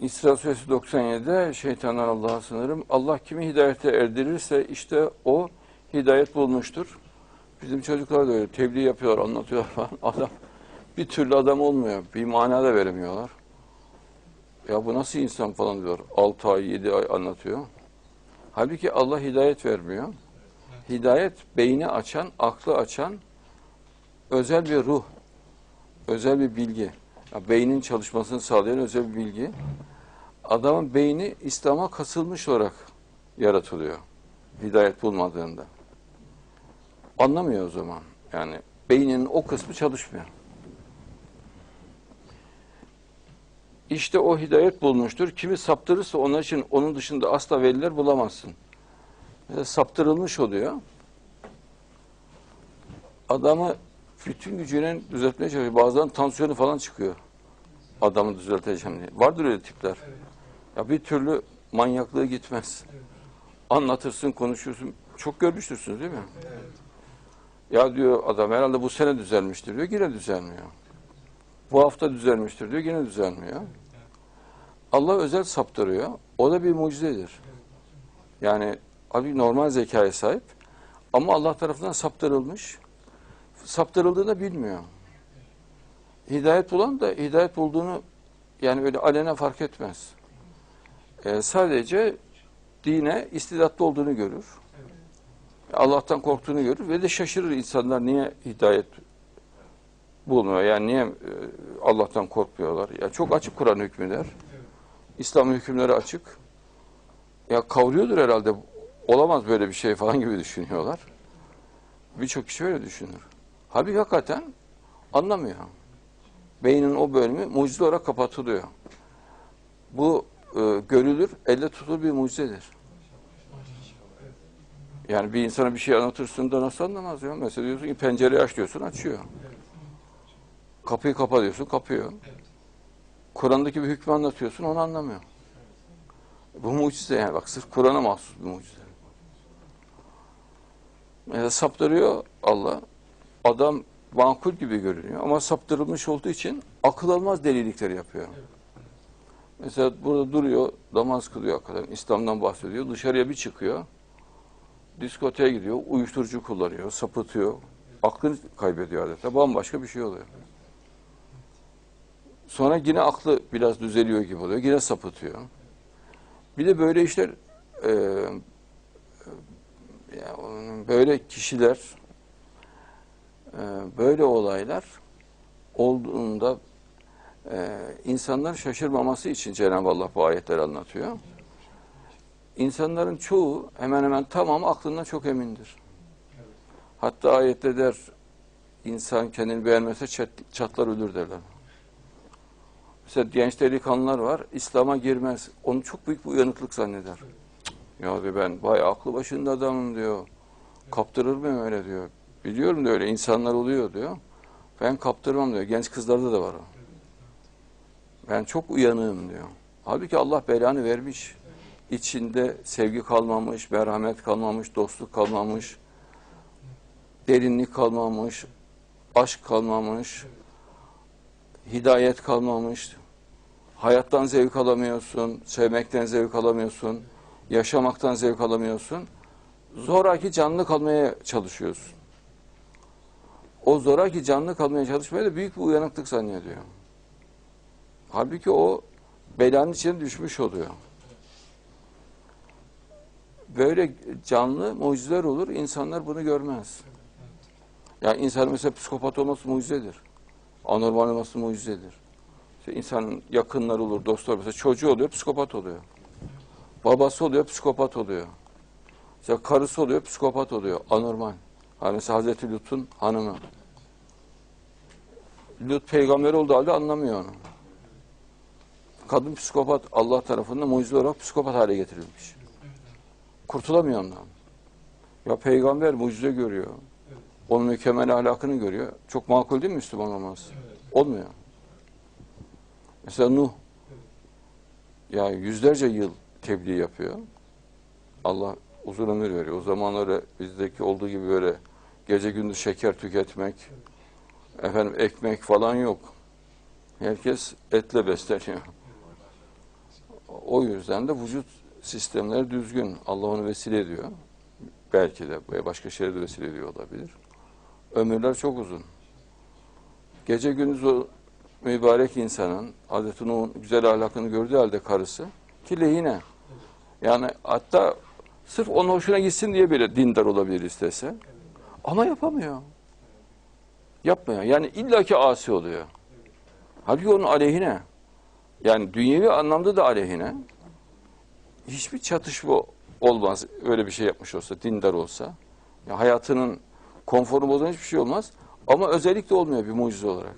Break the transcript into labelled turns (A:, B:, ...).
A: İsra suresi 97'de şeytandan Allah'a sınırım. Allah kimi hidayete erdirirse işte o hidayet bulmuştur. Bizim çocuklar da öyle tebliğ yapıyorlar, anlatıyorlar falan. Adam bir türlü adam olmuyor. Bir mana da veremiyorlar. Ya bu nasıl insan falan diyor. 6 ay, 7 ay anlatıyor. Halbuki Allah hidayet vermiyor. Hidayet beyni açan, aklı açan özel bir ruh, özel bir bilgi. Beynin çalışmasını sağlayan özel bir bilgi. Adamın beyni İslam'a kasılmış olarak yaratılıyor. Hidayet bulmadığında. Anlamıyor o zaman. Yani beyninin o kısmı çalışmıyor. İşte o hidayet bulmuştur. Kimi saptırırsa onun için onun dışında asla veliler bulamazsın. Mesela saptırılmış oluyor. Adamı bütün gücüyle düzeltmeye çalışıyor. Bazen tansiyonu falan çıkıyor. Adamı düzelteceğim diye. Vardır öyle tipler. Ya bir türlü manyaklığı gitmez. Anlatırsın, konuşursun. Çok görmüştürsünüz değil mi? Ya diyor adam herhalde bu sene düzelmiştir diyor. Yine düzelmiyor. Bu hafta düzelmiştir diyor. Yine düzelmiyor. Allah özel saptırıyor. O da bir mucizedir. Yani abi normal zekaya sahip ama Allah tarafından saptırılmış. Saptırıldığını bilmiyor. Hidayet bulan da hidayet bulduğunu yani öyle alene fark etmez. Ee, sadece dine istidatlı olduğunu görür. Allah'tan korktuğunu görür ve de şaşırır insanlar niye hidayet bulmuyor. Yani niye e, Allah'tan korkmuyorlar. Ya çok açık Kur'an hükmü der. İslam hükümleri açık. Ya kavruyordur herhalde. Olamaz böyle bir şey falan gibi düşünüyorlar. Birçok kişi öyle düşünür. Halbuki hakikaten anlamıyor. Beynin o bölümü mucize olarak kapatılıyor. Bu e, görülür, elle tutulur bir mucizedir. Yani bir insana bir şey anlatırsın da nasıl anlamaz ya? Mesela diyorsun ki pencereyi aç diyorsun, açıyor. Kapıyı kapa diyorsun, kapıyor. Kur'an'daki bir hükmü anlatıyorsun, onu anlamıyor. Bu mucize yani. Bak sırf Kur'an'a mahsus bir mucize. Mesela saptırıyor Allah. Adam makul gibi görünüyor ama saptırılmış olduğu için akıl almaz delilikleri yapıyor. Mesela burada duruyor, namaz kılıyor hakikaten. İslam'dan bahsediyor. Dışarıya bir çıkıyor. Diskoteye gidiyor, uyuşturucu kullanıyor, sapıtıyor. Aklını kaybediyor adeta. Bambaşka bir şey oluyor. Sonra yine aklı biraz düzeliyor gibi oluyor. Yine sapıtıyor. Bir de böyle işler e, yani böyle kişiler böyle olaylar olduğunda e, insanlar şaşırmaması için Cenab-ı Allah bu ayetleri anlatıyor. İnsanların çoğu hemen hemen tamamı aklından çok emindir. Hatta ayette der insan kendini beğenmese çat- çatlar ölür derler. Mesela genç delikanlılar var, İslam'a girmez. Onu çok büyük bir uyanıklık zanneder. Ya diyor ben vay aklı başında adamım diyor. Kaptırır mıyım öyle diyor. Biliyorum da öyle insanlar oluyor diyor. Ben kaptırmam diyor. Genç kızlarda da var o. Ben çok uyanığım diyor. Halbuki Allah belanı vermiş. İçinde sevgi kalmamış, merhamet kalmamış, dostluk kalmamış, derinlik kalmamış, aşk kalmamış, hidayet kalmamış. Hayattan zevk alamıyorsun, sevmekten zevk alamıyorsun, yaşamaktan zevk alamıyorsun. Zoraki canlı kalmaya çalışıyorsun. O zoraki canlı kalmaya çalışmaya da büyük bir uyanıklık zannediyor. Halbuki o belanın içine düşmüş oluyor. Böyle canlı mucizeler olur, insanlar bunu görmez. Yani insan mesela psikopat olması mucizedir. Anormal olması mucizedir. İşte insanın yakınları olur, dostlar mesela çocuğu oluyor, psikopat oluyor. Babası oluyor, psikopat oluyor. Mesela karısı oluyor, psikopat oluyor. Anormal. Hani mesela Hazreti Lut'un hanımı. Lut peygamber olduğu halde anlamıyor onu. Kadın psikopat Allah tarafından mucize olarak psikopat hale getirilmiş. Kurtulamıyor ondan. Ya peygamber mucize görüyor. Onun mükemmel ahlakını görüyor. Çok makul değil mi Müslüman olmaz? Olmuyor. Mesela Nuh ya yüzlerce yıl tebliğ yapıyor. Allah uzun ömür veriyor. O zaman öyle bizdeki olduğu gibi böyle gece gündüz şeker tüketmek, efendim ekmek falan yok. Herkes etle besleniyor. O yüzden de vücut sistemleri düzgün. Allah onu vesile ediyor. Belki de başka şeyler de vesile ediyor olabilir. Ömürler çok uzun. Gece gündüz o mübarek insanın Hazreti Nuh'un güzel ahlakını gördüğü halde karısı ki lehine. Yani hatta sırf onun hoşuna gitsin diye bile dindar olabilir istese. Ama yapamıyor. Yapmıyor. Yani illaki asi oluyor. Halbuki onun aleyhine. Yani dünyevi anlamda da aleyhine. Hiçbir çatışma olmaz öyle bir şey yapmış olsa, dindar olsa. Ya hayatının konforu bozan hiçbir şey olmaz. Ama özellikle olmuyor bir mucize olarak.